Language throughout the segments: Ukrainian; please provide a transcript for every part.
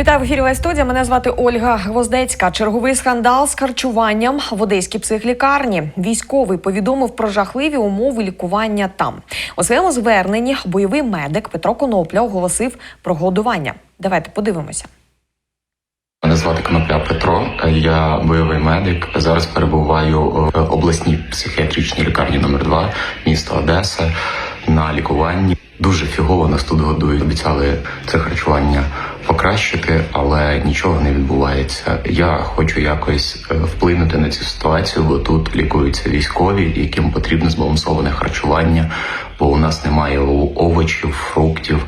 Вітаю в ефірі студія. Мене звати Ольга Гвоздецька. Черговий скандал з харчуванням в одеській психлікарні. Військовий повідомив про жахливі умови лікування там. У своєму зверненні бойовий медик Петро Конопля оголосив про голодування. Давайте подивимося. Мене звати Конопля Петро. Я бойовий медик. Зараз перебуваю в обласній психіатричній лікарні номер 2 міста Одеса на лікуванні. Дуже фігово нас тут годують. Обіцяли це харчування покращити, але нічого не відбувається. Я хочу якось е, вплинути на цю ситуацію, бо тут лікуються військові, яким потрібно збалансоване харчування, бо у нас немає овочів, фруктів.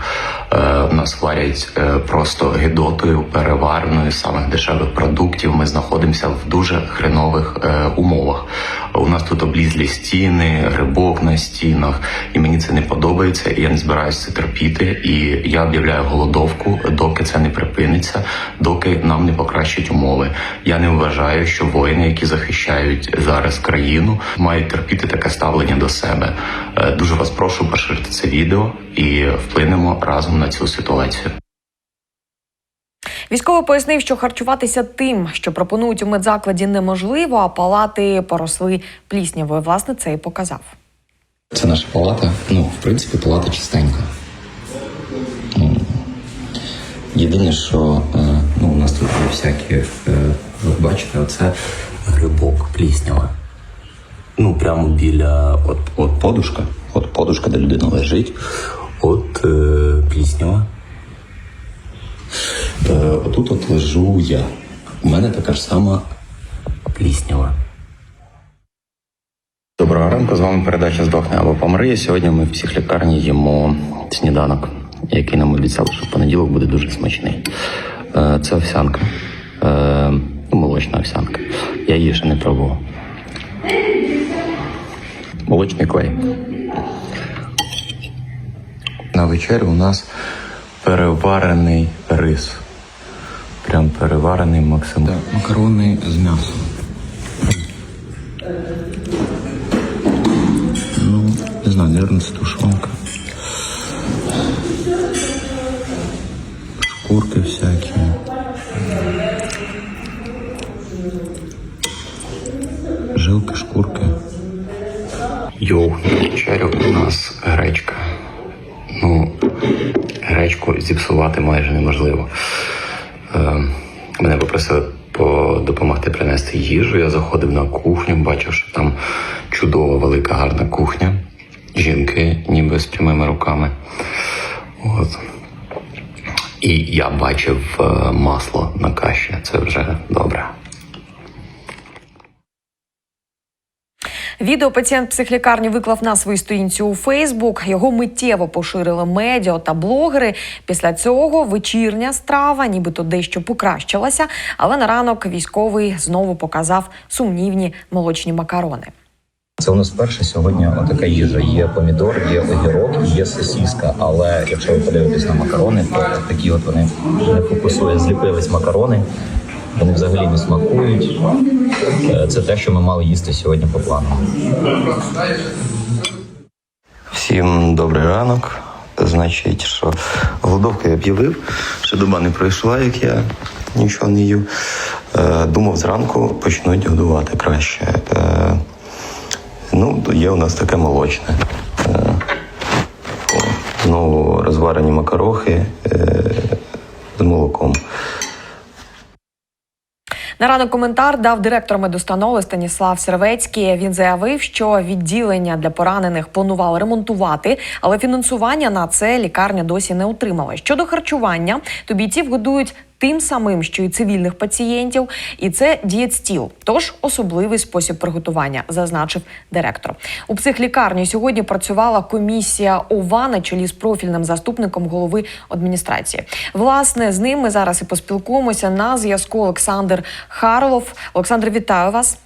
Е, У нас варять е, просто гидотою, переварною самих дешевих продуктів. Ми знаходимося в дуже хренових умовах. У нас тут облізлі стіни, грибок на стінах, і мені це не подобається. І я не збираюся це терпіти. І я об'являю голодовку, доки це не припиниться, доки нам не покращать умови. Я не вважаю, що воїни, які захищають зараз країну, мають терпіти таке ставлення до себе. Е, Дуже вас прошу поширити це відео і вплинемо разом на цю ситуацію. Військовий пояснив, що харчуватися тим, що пропонують у медзакладі, неможливо, а палати поросли пліснявою. Власне, це і показав. Це наша палата. Ну, в принципі, палата чистенька. Єдине, що е, ну, у нас тут є всякі, е, ви бачите, оце грибок пліснява. Ну, прямо біля от, от подушка, от подушка, де людина лежить, от е, пліснява. Отут от лежу я. У мене така ж сама пліснява. Доброго ранку, з вами передача здохне або помри. Сьогодні ми в психлікарні їмо сніданок, який нам обіцяли, що в понеділок буде дуже смачний. Е, Це овсянка, Е, ну, молочна овсянка. Я її ще не пробував. Молочний клей. На вечерю у нас переварений рис. Прям переварений максимум. Макарони з м'ясом. Ну, не знаю, наверное, це тушонка. Шкурки всякі. Жилки, шкурки. Йоу, вечерю у нас гречка. Ну, гречку зіпсувати майже неможливо. Е, мене попросили допомогти принести їжу. Я заходив на кухню, бачив, що там чудова, велика, гарна кухня. Жінки, ніби з прямими руками. От. І я бачив е, масло на каші. Це вже добре. Відео пацієнт психлікарні виклав на своїй сторінці у Фейсбук. Його миттєво поширили медіа та блогери. Після цього вечірня страва, нібито дещо покращилася, але на ранок військовий знову показав сумнівні молочні макарони. Це у нас перше сьогодні отака їжа. Є помідор, є огірок, є сосіска. Але якщо ви подивитесь на макарони, то такі от вони не фокусує, зліпились макарони. Вони взагалі не смакують. Е, Це те, що ми мали їсти сьогодні по плану. Всім добрий ранок. Значить, що голодовку я об'явив, ще доба не пройшла, як я нічого не їв. Е, думав, зранку почнуть годувати краще. Е, ну, є у нас таке молочне. Знову розварені макарохи з молоком. На ранок коментар дав директор медустанови Станіслав Сервецький. Він заявив, що відділення для поранених планували ремонтувати, але фінансування на це лікарня досі не отримала. Щодо харчування, то бійців годують тим самим, що і цивільних пацієнтів, і це дієтстіл, тож особливий спосіб приготування, зазначив директор. У психлікарні сьогодні працювала комісія ОВА на чолі з профільним заступником голови адміністрації. Власне, з ним ми зараз і поспілкуємося на зв'язку. Олександр Харлов. Олександр, вітаю вас.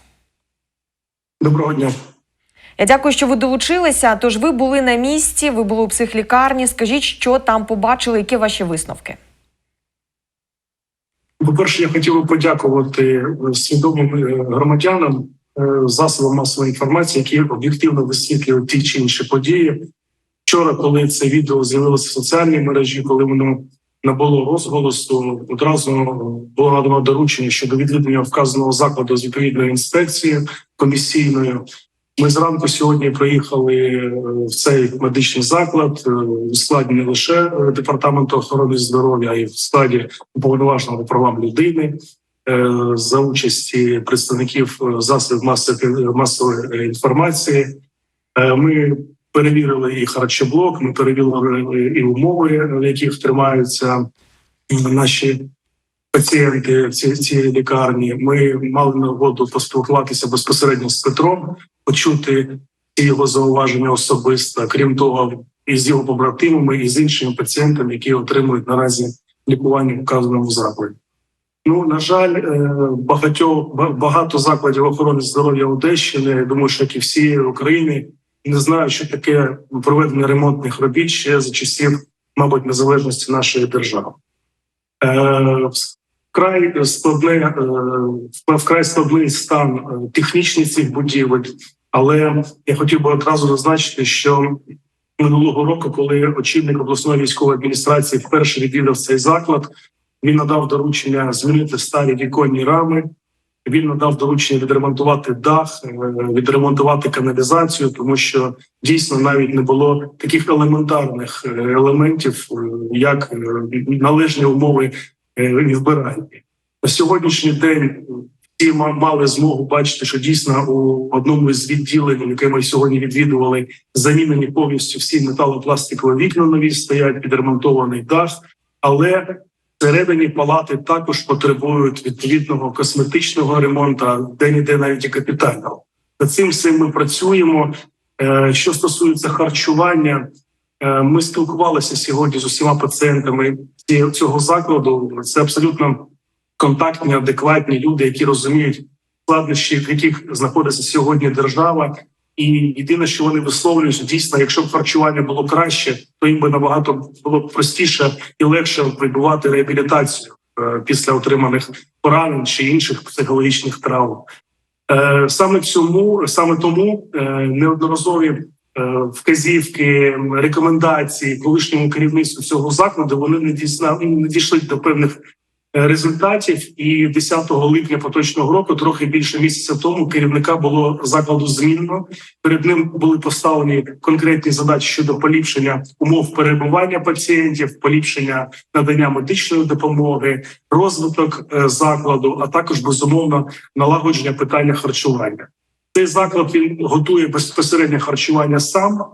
Доброго дня. Я дякую, що ви долучилися. Тож ви були на місці, ви були у психлікарні. Скажіть, що там побачили, які ваші висновки? По-перше, я хотів би подякувати е, свідомим е, громадянам е, засобам масової інформації, які об'єктивно висвітлюють ті чи інші події. Вчора, коли це відео з'явилося в соціальній мережі, коли воно набуло розголосу, одразу було надано доручення щодо відвідання вказаного закладу з відповідною інспекцією комісійною. Ми зранку сьогодні приїхали е, в цей медичний заклад е, у складі не лише е, департаменту охорони здоров'я, а й в складі уповноваженого правам людини за участі представників засобів масової інформації. Ми перевірили і харчоблок, ми перевірили і умови, в яких тримаються наші пацієнти цій лікарні. Ми мали нагоду поспілкуватися безпосередньо з Петром, почути його зауваження особисто. Крім того, і з його побратимами, і з іншими пацієнтами, які отримують наразі лікування в вказаному закладі. Ну на жаль, е, багатьох багато закладів охорони здоров'я Одещини, я думаю, що як і всієї України, не знають, що таке проведення ремонтних робіт ще за часів, мабуть, незалежності нашої держави. Е, Вкрай складне е, вкрай складний стан е, технічний цих будівель, але я хотів би одразу зазначити, що минулого року, коли очільник обласної військової адміністрації вперше відвідав цей заклад, він надав доручення змінити старі віконні рами. Він надав доручення відремонтувати дах, е, відремонтувати каналізацію, тому що дійсно навіть не було таких елементарних е, елементів, е, як належні умови вбирання. На сьогоднішній день всі мали змогу бачити, що дійсно у одному із відділень, яке ми сьогодні відвідували, замінені повністю всі металопластикові вікна нові стоять, підремонтований дах, але Всередині палати також потребують відповідного косметичного ремонту, де ніде навіть і капітального. Над цим всім ми працюємо. Е, Що стосується харчування, е, ми спілкувалися сьогодні з усіма пацієнтами цього закладу. Це абсолютно контактні, адекватні люди, які розуміють складнощі, в яких знаходиться сьогодні держава. І єдине, що вони висловлюють, дійсно, якщо б харчування було краще, то їм би набагато було б простіше і легше відбувати реабілітацію е, після отриманих поранень чи інших психологічних травм. Е, Саме цьому, саме тому е, неодноразові вказівки, рекомендації колишньому керівництву цього закладу вони не дійсна не дійшли до певних результатів. І 10 липня поточного року, трохи більше місяця тому, керівника було закладу змінено. Перед ним були поставлені конкретні задачі щодо поліпшення умов перебування пацієнтів, поліпшення надання медичної допомоги, розвиток е, закладу, а також безумовно налагодження питання харчування. Цей заклад він готує безпосередньо харчування сам.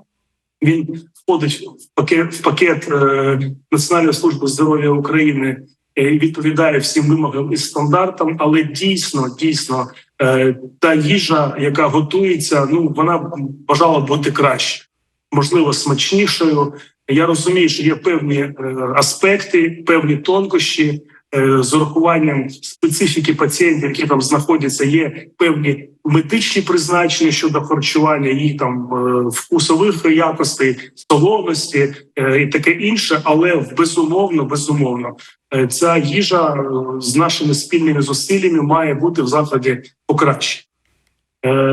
Він входить в пакет в пакет е, Національної служби здоров'я України відповідає всім вимогам і стандартам. Але дійсно, дійсно, е, та їжа, яка готується, ну вона бажала бути краще, можливо, смачнішою. Я розумію, що є певні е, аспекти, певні тонкощі. е, З урахуванням специфіки пацієнтів, які там знаходяться, є певні медичні призначення щодо харчування, їх там е, вкусових якостей, столовності е, і таке інше. Але безумовно, безумовно, е, ця їжа з нашими спільними зусиллями має бути в закладі покраще.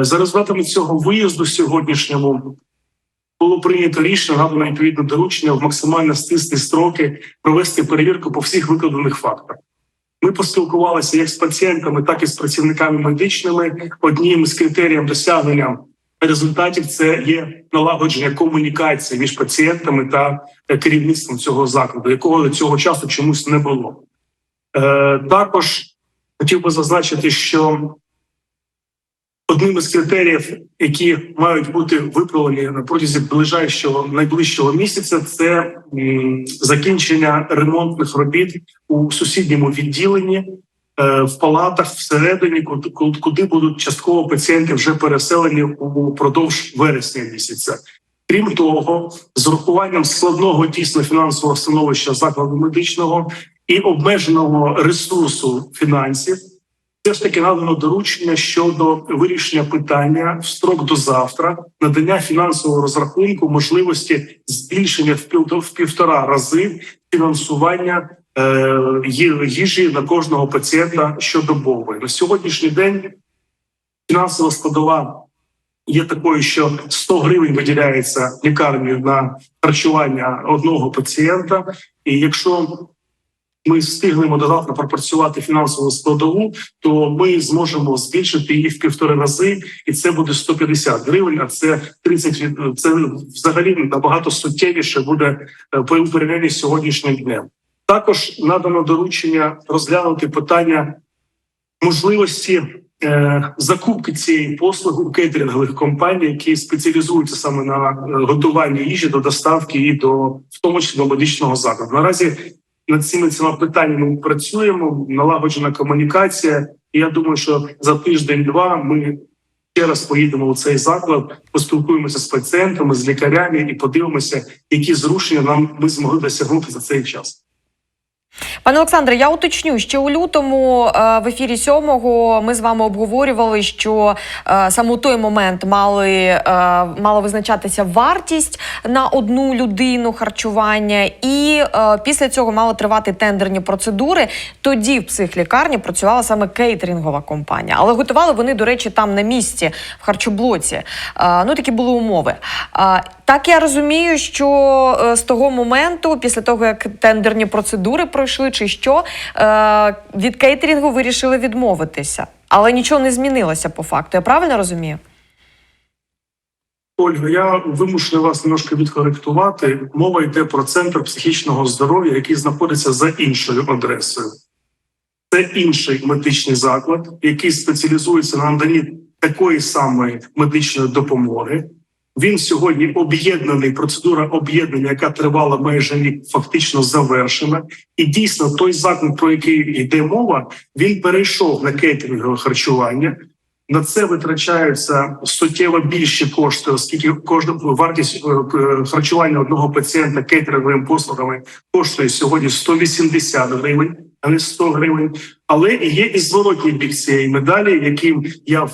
За результатами цього виїзду сьогоднішньому було прийнято рішення надано відповідне доручення в максимально стислі строки провести перевірку по всіх викладених фактах. Ми поспілкувалися як з пацієнтами, так і з працівниками медичними. Одним з критеріїв досягнення результатів це є налагодження комунікації між пацієнтами та е, керівництвом цього закладу, якого до цього часу чомусь не було. Е, також хотів би зазначити, що одним із критеріїв, які мають бути виправлені на протязі ближайшого найближчого місяця, це закінчення ремонтних робіт у сусідньому відділенні е, в палатах всередині, куди, будуть частково пацієнти вже переселені упродовж вересня місяця. Крім того, з урахуванням складного дійсно фінансового становища закладу медичного і обмеженого ресурсу фінансів, все ж таки надано доручення щодо вирішення питання в строк до завтра, надання фінансового розрахунку, можливості збільшення в півтора рази фінансування е, їжі на кожного пацієнта щодобово. На сьогоднішній день фінансова складова є такою, що 100 гривень виділяється лікарнею на харчування одного пацієнта. І якщо ми встигнемо додатно пропрацювати фінансову складову, то ми зможемо збільшити її в півтори рази, і це буде 150 гривень. А це 30 від- це взагалі набагато суттєвіше буде е, по порівнянні з сьогоднішнім днем. Також надано доручення розглянути питання можливості е, закупки цієї послуги у кейтерингових компаній, які спеціалізуються саме на е, готуванні їжі до доставки і до в тому числі до медичного закладу. Наразі над цими цими питаннями ми працюємо. Налагоджена комунікація. І я думаю, що за тиждень-два ми ще раз поїдемо у цей заклад, поспілкуємося з пацієнтами, з лікарями і подивимося, які зрушення нам ми змогли досягнути за цей час. Пане Олександре, я уточню, ще у лютому е, в ефірі сьомого ми з вами обговорювали, що е, саме у той момент мали е, мала визначатися вартість на одну людину харчування, і після цього мали тривати тендерні процедури. Тоді в психлікарні працювала саме кейтерингова компанія, але готували вони, до речі, там на місці в харчоблоці. Ну такі були умови. Так я розумію, що з того моменту, після того як тендерні процедури пройшли, чи що е, від кейтерінгу вирішили відмовитися, але нічого не змінилося по факту. Я правильно розумію? Ольга, я вимушений вас немножко відкоректувати. Мова йде про центр психічного здоров'я, який знаходиться за іншою адресою. Це інший медичний заклад, який спеціалізується на наданні такої самої медичної допомоги. Він сьогодні об'єднаний. Процедура об'єднання, яка тривала майже рік, фактично завершена. І дійсно, той заклад, про який йде мова, він перейшов на кейтерингове харчування. На це витрачаються суттєво більші кошти, оскільки кожна вартість е, е, харчування одного пацієнта кейтеринговими послугами коштує сьогодні 180 гривень, а не 100 гривень. Але є і зворотній бік цієї медалі, яким я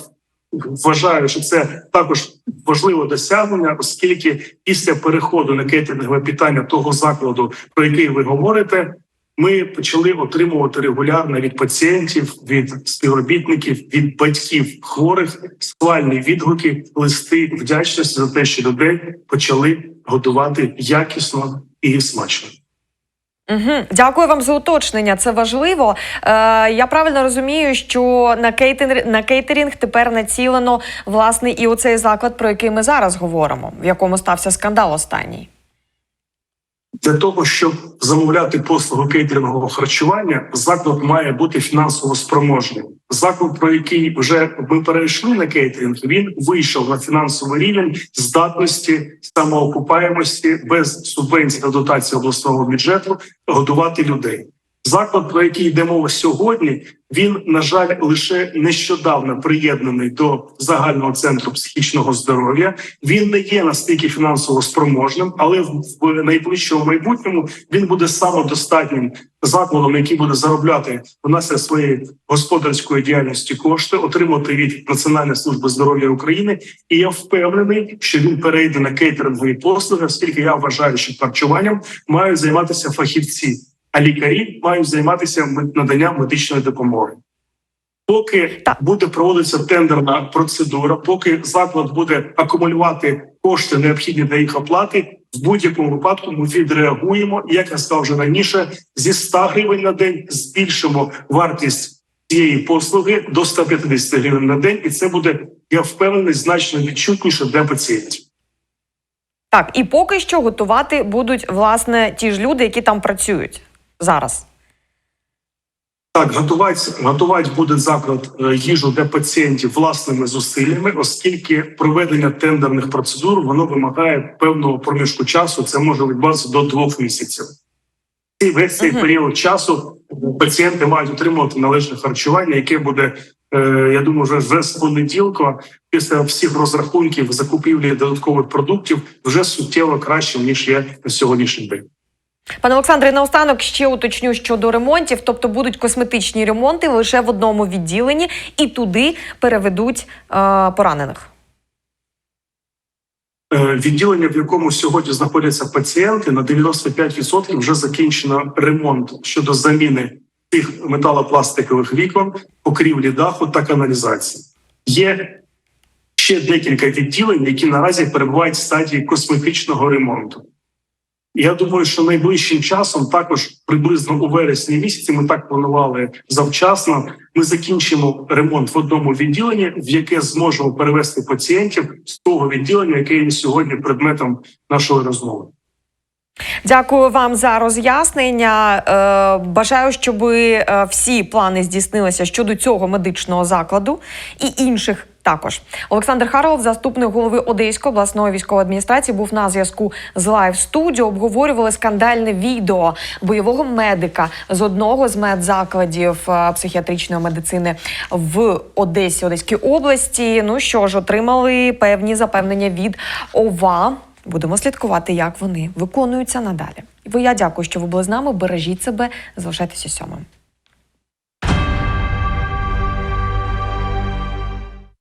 вважаю, що це також важливе досягнення, оскільки після переходу на кейтерингове питання того закладу, про який ви говорите, ми почали отримувати регулярно від пацієнтів, від співробітників, від батьків хворих схвальні відгуки, листи вдячності за те, що людей почали готувати якісно і смачно. Угу. Дякую вам за уточнення. Це важливо. Е, я правильно розумію, що на кейтинг, на кейтерінг тепер націлено власне і оцей заклад, про який ми зараз говоримо, в якому стався скандал останній. Для того щоб замовляти послугу кейтерингового харчування, заклад має бути фінансово спроможним. Заклад, про який вже ми перейшли на кейтеринг, він вийшов на фінансовий рівень здатності самоокупаємості без субвенцій та дотацій обласного бюджету годувати людей. Заклад, про який йде мова сьогодні, він на жаль лише нещодавно приєднаний до загального центру психічного здоров'я. Він не є настільки фінансово спроможним, але в найближчому майбутньому він буде самодостатнім закладом, який буде заробляти внаслідок своєї господарської діяльності кошти, отримати від Національної служби здоров'я України. І я впевнений, що він перейде на кейтерингові послуги, оскільки я вважаю, що харчуванням мають займатися фахівці, а лікарі мають займатися наданням медичної допомоги. Поки Так. буде проводитися тендерна процедура, поки заклад буде акумулювати кошти, необхідні для їх оплати, в будь-якому випадку ми відреагуємо. Як я сказав вже раніше, зі 100 гривень на день збільшимо вартість цієї послуги до 150 гривень на день, і це буде, я впевнений, значно відчутніше для пацієнтів. Так, і поки що готувати будуть власне ті ж люди, які там працюють зараз. Так, готувати, готувати буде заклад е, їжу для пацієнтів власними зусиллями, оскільки проведення тендерних процедур воно вимагає певного проміжку часу. Це може відбуватися до двох місяців. І весь цей Мгм. період часу пацієнти мають отримувати належне харчування, яке буде, е, я думаю, вже вже з понеділка, після всіх розрахунків закупівлі додаткових продуктів, вже суттєво краще ніж є на сьогоднішній день. Пане Олександре, наостанок ще уточню щодо ремонтів, тобто будуть косметичні ремонти лише в одному відділенні, і туди переведуть е, поранених. Е, Відділення, в якому сьогодні знаходяться пацієнти, на 95% вже закінчено ремонт щодо заміни тих металопластикових вікон, покрівлі даху та каналізації. Є ще декілька відділень, які наразі перебувають в стадії косметичного ремонту. Я думаю, що найближчим часом, також приблизно у вересні місяці, ми так планували завчасно. Ми закінчимо ремонт в одному відділенні, в яке зможемо перевести пацієнтів з того відділення, яке є сьогодні предметом нашої розмови. Дякую вам за роз'яснення. Е, Бажаю, щоб е, всі плани здійснилися щодо цього медичного закладу і інших. Також Олександр Харов, заступник голови Одеської обласної військової адміністрації, був на зв'язку з Live студіо. Обговорювали скандальне відео бойового медика з одного з медзакладів е, психіатричної медицини в Одесі, Одеській області. Ну що ж, отримали певні запевнення від ОВА. Будемо слідкувати, як вони виконуються надалі. Ви я дякую, що ви були з нами. Бережіть себе, залишайтеся сьомим.